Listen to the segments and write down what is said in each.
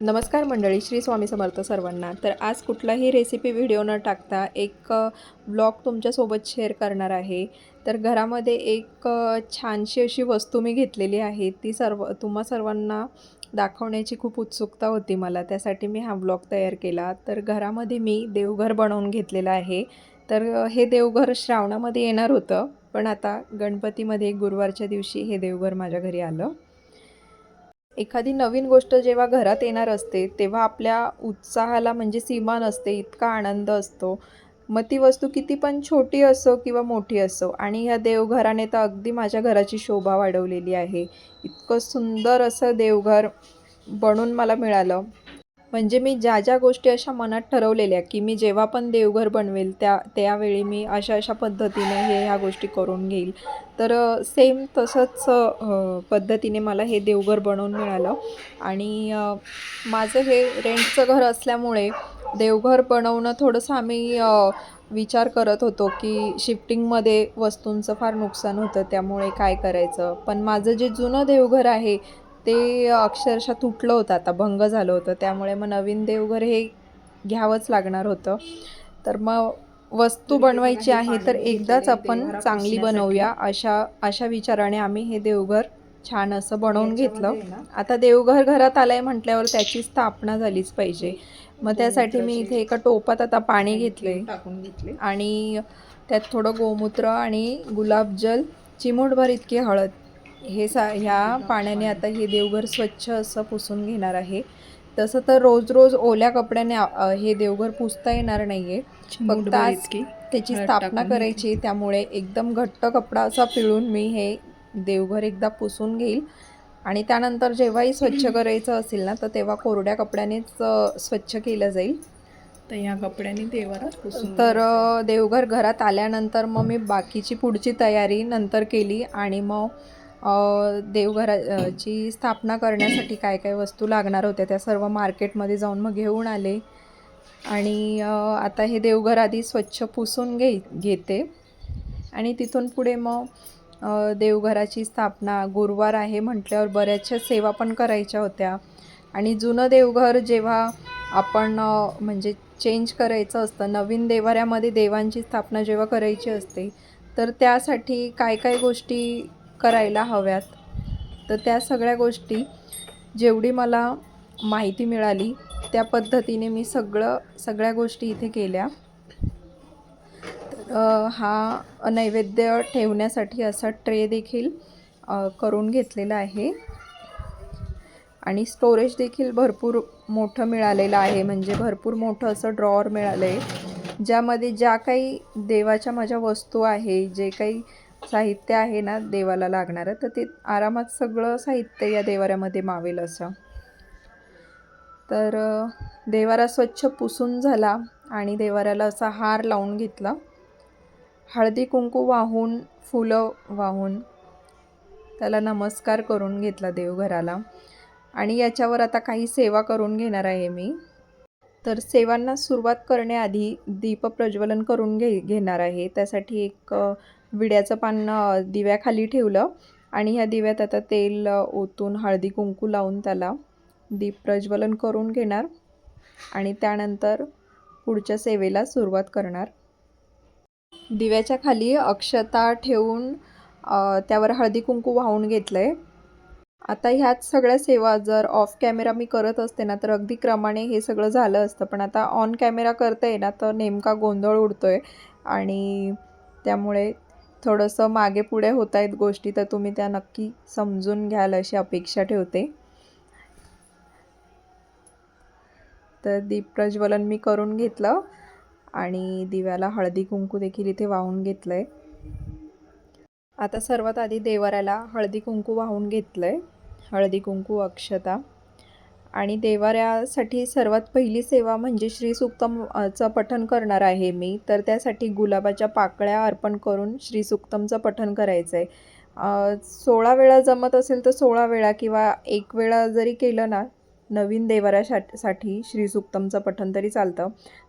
नमस्कार मंडळी श्री स्वामी समर्थ सर्वांना. तर आज कुठलाही रेसिपी व्हिडिओ न टाकता एक ब्लॉग तुमच्यासोबत शेअर करणार आहे. तर घरामध्ये एक छानशी अशी वस्तू मी घेतलेली आहे. ती सर्व तुम्हा सर्वांना दाखवण्याची खूप उत्सुकता होती मला. त्यासाठी मी हा ब्लॉग तयार केला. तर घरामध्ये मी देवघर बनवून घेतलेलं आहे. तर हे देवघर श्रावणामध्ये येणार होतं. पण आता गणपतीमध्ये गुरुवारच्या दिवशी हे देवघर माझ्या घरी आलं. एखादी नवीन गोष्ट जेव्हा घरात येणार असते तेव्हा आपल्या उत्साहाला म्हणजे सीमा नसते इतका आनंद असतो. मग ती वस्तू किती पण छोटी असो किंवा मोठी असो आणि ह्या देवघराने तर अगदी माझ्या घराची शोभा वाढवलेली आहे. इतकं सुंदर असं देवघर बनून मला मिळालं. म्हणजे मी ज्या ज्या गोष्टी अशा मनात ठरवलेल्या की मी जेव्हा पण देवघर बनवेल त्या त्यावेळी मी अशा अशा पद्धतीने हे ह्या गोष्टी करून घेईल. तर सेम तसंच पद्धतीने मला हे देवघर बनवून मिळालं. आणि माझं हे रेंटचं घर असल्यामुळे देवघर बनवणं थोडंसं आम्ही विचार करत होतो की शिफ्टिंगमध्ये वस्तूंचं फार नुकसान होतं त्यामुळे काय करायचं? पण माझं जे जुनं देवघर आहे ते अक्षरशः तुटलं होतं. आता भंग झालं होतं. त्यामुळे मग नवीन देवघर हे घ्यावंच लागणार होतं. तर मग वस्तू बनवायची आहे तर एकदाच आपण चांगली बनवूया. अशा अशा विचाराने आम्ही हे देवघर छान असं बनवून घेतलं. आता देवघर घरात आलंय म्हटल्यावर त्याची स्थापना झालीच पाहिजे. मग त्यासाठी मी इथे एका टोपात आता पाणी घेतले टाकून घेतले. आणि त्यात थोडं गोमूत्र आणि गुलाबजल चिमूटभर इतकी हळद. हे सा ह्या पाण्याने आता हे देवघर स्वच्छ असं पुसून घेणार आहे. तसं तर रोज रोज ओल्या कपड्याने आ- हे देवघर पुसता येणार नाही आहे फक्त मूठभर आज इतकी त्याची हळद स्थापना टाकून करायची त्यामुळे एकदम घट्ट कपडा असा पिळून मी हे देवघर एकदा पुसून घेईल. आणि त्यानंतर जेव्हाही स्वच्छ करायचं असेल ना तर तेव्हा कोरड्या कपड्यानेच अ, स्वच्छ केलं जाईल. तर या कपड्याने देवाला पुसून तर अ, देवघर घरात आल्यानंतर मग मी बाकीची पुढची तयारी नंतर केली आणि मग देवघराची स्थापना करण्यासाठी काय काय वस्तू लागणार होत्या त्या सर्व मार्केटमध्ये जाऊन मग घेऊन आले. आणि आता हे देवघर आधी स्वच्छ पुसून घे घेते. आणि तिथून पुढे मग देवघराची स्थापना गुरुवार आहे म्हटल्यावर बऱ्याचशा सेवा पण करायच्या होत्या. आणि जुनं देवघर जेव्हा आपण म्हणजे चेंज करायचं असतं नवीन देवाऱ्यामध्ये देवांची स्थापना जेव्हा करायची असते तर त्यासाठी काय काय गोष्टी करायला हव्यात. तर त्या सगळ्या गोष्टी जेवढी मला माहिती मिळाली त्या पद्धतीने मी सगळं सगळ्या गोष्टी इथे केल्या. तर हा नैवेद्य ठेवण्यासाठी असा ट्रे देखील करून घेतलेला आहे. आणि स्टोरेज देखील भरपूर मोठं मिळालेलं आहे. म्हणजे भरपूर मोठं असं ड्रॉवर मिळालं आहे ज्यामध्ये ज्या काही देवाच्या माझ्या वस्तू आहे जे काही साहित्य आहे ना देवाला लागणारं तर ते आरामात सगळं साहित्य या देवाऱ्यामध्ये मावेल असं. तर देवारा स्वच्छ पुसून झाला आणि देवाऱ्याला असा हार लावून घेतला. हळदी कुंकू वाहून फुलं वाहून त्याला नमस्कार करून घेतला देवघराला. आणि याच्यावर आता काही सेवा करून घेणार आहे मी. तर सेवांना सुरुवात करण्याआधी दीपप्रज्वलन करून घे घेणार आहे. त्यासाठी एक विड्याचं पान दिव्याखाली ठेवलं आणि ह्या दिव्यात आता तेल ओतून हळदी कुंकू लावून त्याला दीप प्रज्वलन करून घेणार आणि त्यानंतर पुढच्या सेवेला सुरुवात करणार. दिव्याच्या खाली अक्षता ठेवून त्यावर हळदी कुंकू वाहून घेतलं आहे आता ह्याच सगळ्या सेवा जर ऑफ कॅमेरा मी करत असते ना तर अगदी क्रमाने हे सगळं झालं असतं. पण आता ऑन कॅमेरा करते ना तर नेमका गोंधळ उडतो आहे आणि त्यामुळे थोडंसं मागे पुढे होत आहेत गोष्टी तर तुम्ही त्या नक्की समजून घ्याल अशी अपेक्षा ठेवते. तर दीप प्रज्वलन मी करून घेतलं आणि दिव्याला हळदी कुंकू देखील इथे वाहून घेतलं आहे आता सर्वात आधी देवाऱ्याला हळदी कुंकू वाहून घेतलं आहे हळदी कुंकू अक्षता. आणि देवाऱ्यासाठी सर्वात पहिली सेवा म्हणजे श्री सुक्तमचं पठण करणार आहे मी. तर त्यासाठी गुलाबाच्या पाकळ्या अर्पण करून श्री सुक्तमचं पठण करायचं आहे सोळा वेळा जमत असेल तर सोळा वेळा किंवा एक वेळा जरी केलं ना नवीन देवाऱ्यासाठी साठी श्री सुक्तमचं पठण तरी चालतं.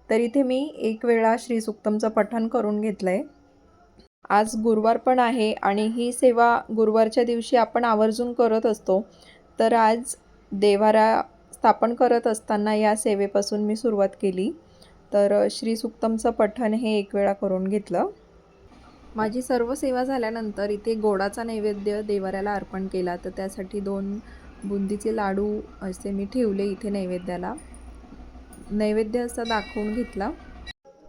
तर इथे मी एक वेळा श्री सुक्तमचं पठण करून घेतलं आहे आज गुरुवार पण आहे आणि ही सेवा गुरुवारच्या दिवशी आपण आवर्जून करत असतो. तर आज देवारा स्थापन करत असताना या सेवेपासून मी सुरुवात केली. तर श्रीसुक्तमचं श्री सुक्तमचं पठण हे एक वेळा करून घेतलं. माझी सर्व सेवा झाल्यानंतर इथे गोडाचा नैवेद्य देवाऱ्याला अर्पण केला. तर त्यासाठी दोन बुंदीचे लाडू असे मी ठेवले इथे नैवेद्याला. नैवेद्य असा दाखवून घेतला.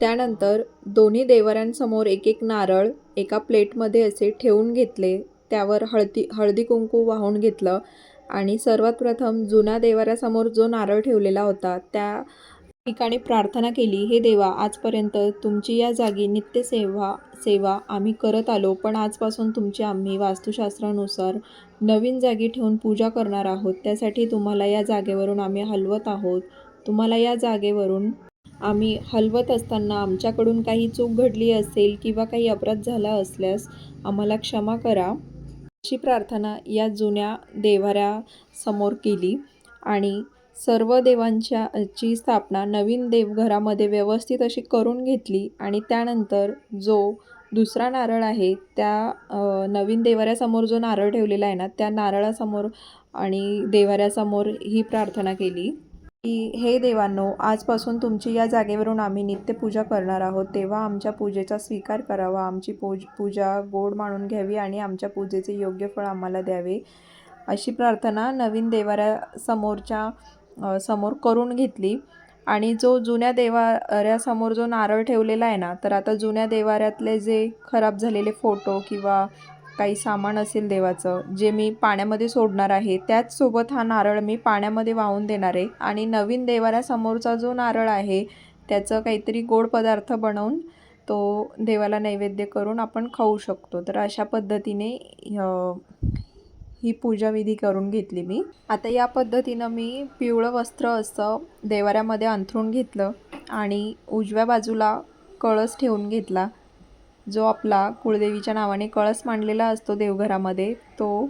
त्यानंतर दोन्ही देवाऱ्यांसमोर एक एक नारळ एका प्लेटमध्ये असे ठेवून घेतले. त्यावर हळदी हळदी कुंकू वाहून घेतलं. आणि सर्वात प्रथम जुन्या देवाऱ्यासमोर जो नारळ ठेवलेला होता त्या ठिकाणी प्रार्थना केली हे देवा आजपर्यंत तुमची या जागी नित्य सेवा सेवा आम्ही करत आलो पण आजपासून तुमची आम्ही वास्तुशास्त्रानुसार नवीन जागी ठेवून पूजा करणार आहोत. त्यासाठी तुम्हाला या जागेवरून आम्ही हलवत आहोत. तुम्हाला या जागेवरून आम्ही हलवत असताना आमच्याकडून काही चूक घडली असेल किंवा काही अपराध झाला असल्यास आम्हाला क्षमा करा. अशी प्रार्थना या जुन्या देवाऱ्यासमोर केली आणि सर्व देवांच्या ची स्थापना नवीन देवघरामध्ये व्यवस्थित अशी करून घेतली आणि त्यानंतर जो दुसरा नारळ आहे त्या नवीन देवाऱ्यासमोर जो नारळ ठेवलेला आहे ना त्या नारळासमोर आणि देवाऱ्यासमोर ही प्रार्थना केली. की हे देवांनो आजपासून तुमची या जागेवरून आम्ही नित्य पूजा करणार आहोत. तेव्हा आमच्या पूजेचा स्वीकार करावा. आमची पूज पूजा गोड मानून घ्यावी आणि आमच्या पूजेचे योग्य फळ आम्हाला द्यावे. अशी प्रार्थना नवीन देवाऱ्यासमोरच्या समोर करून घेतली. आणि जो जुन्या देवाऱ्यासमोर जो नारळ ठेवलेला आहे ना तर आता जुन्या देवाऱ्यातले जे खराब झालेले फोटो किंवा काही सामान असेल देवाचं जे मी पाण्यामध्ये सोडणार आहे त्याचसोबत हा नारळ मी पाण्यामध्ये वाहून देणार आहे. आणि नवीन देवाऱ्यासमोरचा जो नारळ आहे त्याचं काहीतरी गोड पदार्थ बनवून तो देवाला नैवेद्य करून आपण खाऊ शकतो. तर अशा पद्धतीने ही पूजाविधी करून घेतली मी. आता या पद्धतीनं मी पिवळं वस्त्र असं देवाऱ्यामध्ये अंथरून घेतलं आणि उजव्या बाजूला कळस ठेवून घेतला. जो आपला कुळदेवीच्या नावाने कळस मांडलेला असतो देवघरामध्ये तो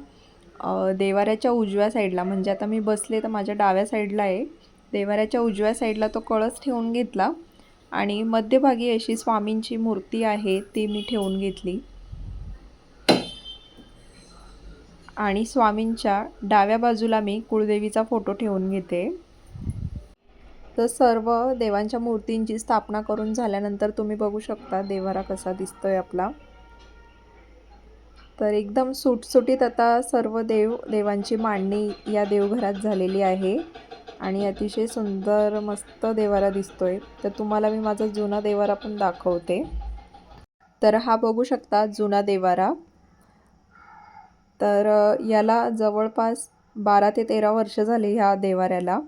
देवाऱ्याच्या उजव्या साईडला म्हणजे आता मी बसले तर माझ्या डाव्या साईडला आहे देवाऱ्याच्या उजव्या साईडला तो कळस ठेवून घेतला आणि मध्यभागी अशी स्वामींची मूर्ती आहे ती मी ठेवून घेतली. आणि स्वामींच्या डाव्या बाजूला मी कुळदेवीचा फोटो ठेवून घेते. तर सर्व देवांच्या मूर्तींची स्थापना करून झाल्यानंतर तुम्ही बघू शकता देवारा कसा दिसतोय आपला. तर एकदम सुटसुटीत आता सर्व देव देवांची मांडणी या देवघरात झालेली आहे. आणि अतिशय सुंदर मस्त देवारा दिसतोय. तर तुम्हाला मी माझा जुना देवारा पण दाखवते. तर हा बघू शकता जुना देवारा. तर याला जवळपास बारा ते तेरा वर्ष झाली ह्या देवाऱ्याला.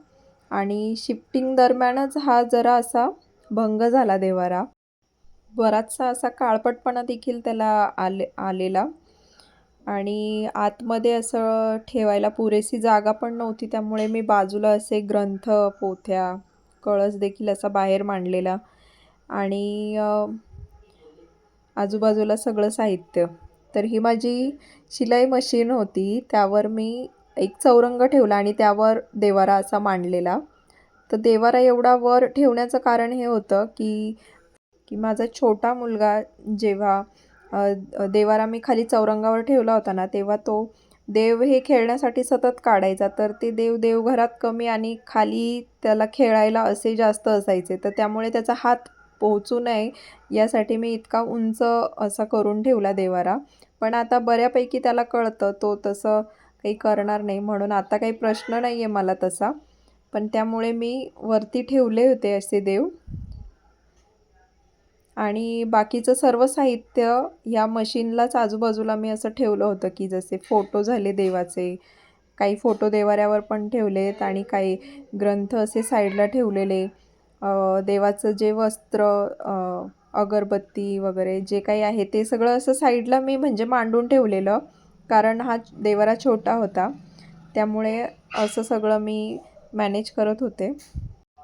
आणि शिफ्टिंग दरम्यानच हा जरा असा भंग झाला देवारा. बराचसा असा काळपटपणा देखील त्याला आले आलेला. आणि आतमध्ये असं ठेवायला पुरेशी जागा पण नव्हती त्यामुळे मी बाजूला असे ग्रंथ पोथ्या कळस देखील असा बाहेर मांडलेला. आणि आजूबाजूला सगळं साहित्य. तर ही माझी शिलाई मशीन होती त्यावर मी एक चौरंग ठेवला आणि त्यावर देवारा असा मांडलेला. तर देवारा एवढा वर ठेवण्याचं कारण हे होतं की की माझा छोटा मुलगा जेव्हा देवारा मी खाली चौरंगावर ठेवला होता ना तेव्हा तो देव हे खेळण्यासाठी सतत काढायचा. तर ते देव देवघरात कमी आणि खाली त्याला खेळायला असे जास्त असायचे. तर त्यामुळे त्याचा हात पोहोचू नये यासाठी मी इतका उंच असा करून ठेवला देवारा. पण आता बऱ्यापैकी त्याला कळतं तो तसं काही करणार नाही म्हणून. आता काही प्रश्न नाही आहे मला तसा. पण त्यामुळे मी वरती ठेवले होते असे देव. आणि बाकीचं सर्व साहित्य या मशीनलाच आजूबाजूला मी असं ठेवलं होतं की जसे फोटो झाले देवाचे. काही फोटो देवाऱ्यावर पण ठेवलेत आणि काही ग्रंथ असे साईडला ठेवलेले. देवाचं जे वस्त्र अगरबत्ती वगैरे जे काही आहे ते सगळं असं साईडला मी म्हणजे मांडून ठेवलेलं. कारण हा देवारा छोटा होता. त्यामुळे असं सगळं मी मॅनेज करत होते.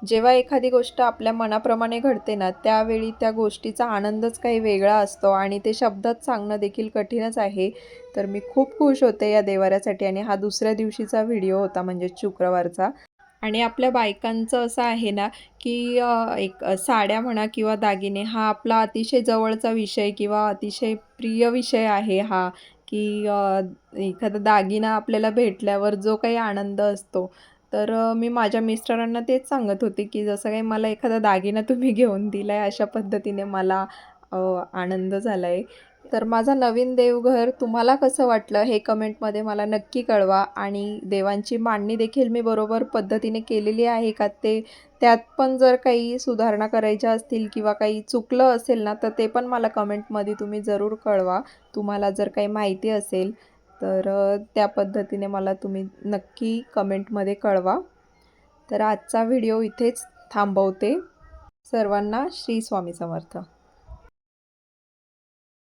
जेव्हा एखादी गोष्ट आपल्या मनाप्रमाणे घडते ना त्यावेळी त्या गोष्टीचा आनंदच काही वेगळा असतो आणि ते शब्दात सांगणं देखील कठीणच आहे. तर मी खूप खुश होते या देवाऱ्यासाठी आणि हा दुसऱ्या दिवशीचा व्हिडिओ होता म्हणजे शुक्रवारचा. आणि आपल्या बायकांचं असं आहे ना की एक साड्या म्हणा किंवा दागिने हा आपला अतिशय जवळचा विषय किंवा अतिशय प्रिय विषय आहे हा. की एखादा दागिना आपल्याला भेटल्यावर जो काही आनंद असतो. तर मी माझ्या मिस्टरांना तेच सांगत होते की जसं काही मला एखादा दागिना तुम्ही घेऊन दिला आहे अशा पद्धतीने मला आनंद झाला आहे तर माझा नवीन देवघर तुम्हाला कसं वाटलं हे कमेंटमध्ये मला नक्की कळवा आणि देवांची मांडणी देखील मी बरोबर पद्धतीने केलेली आहे का ते त्यात पण जर काही सुधारणा करायच्या असतील किंवा काही चुकलं असेल ना तर ते पण मला कमेंटमध्ये तुम्ही जरूर कळवा. तुम्हाला जर काही माहिती असेल तर त्या पद्धतीने मला तुम्ही नक्की कमेंटमध्ये कळवा. तर आजचा व्हिडिओ इथेच थांबवते. सर्वांना श्री स्वामी समर्थ.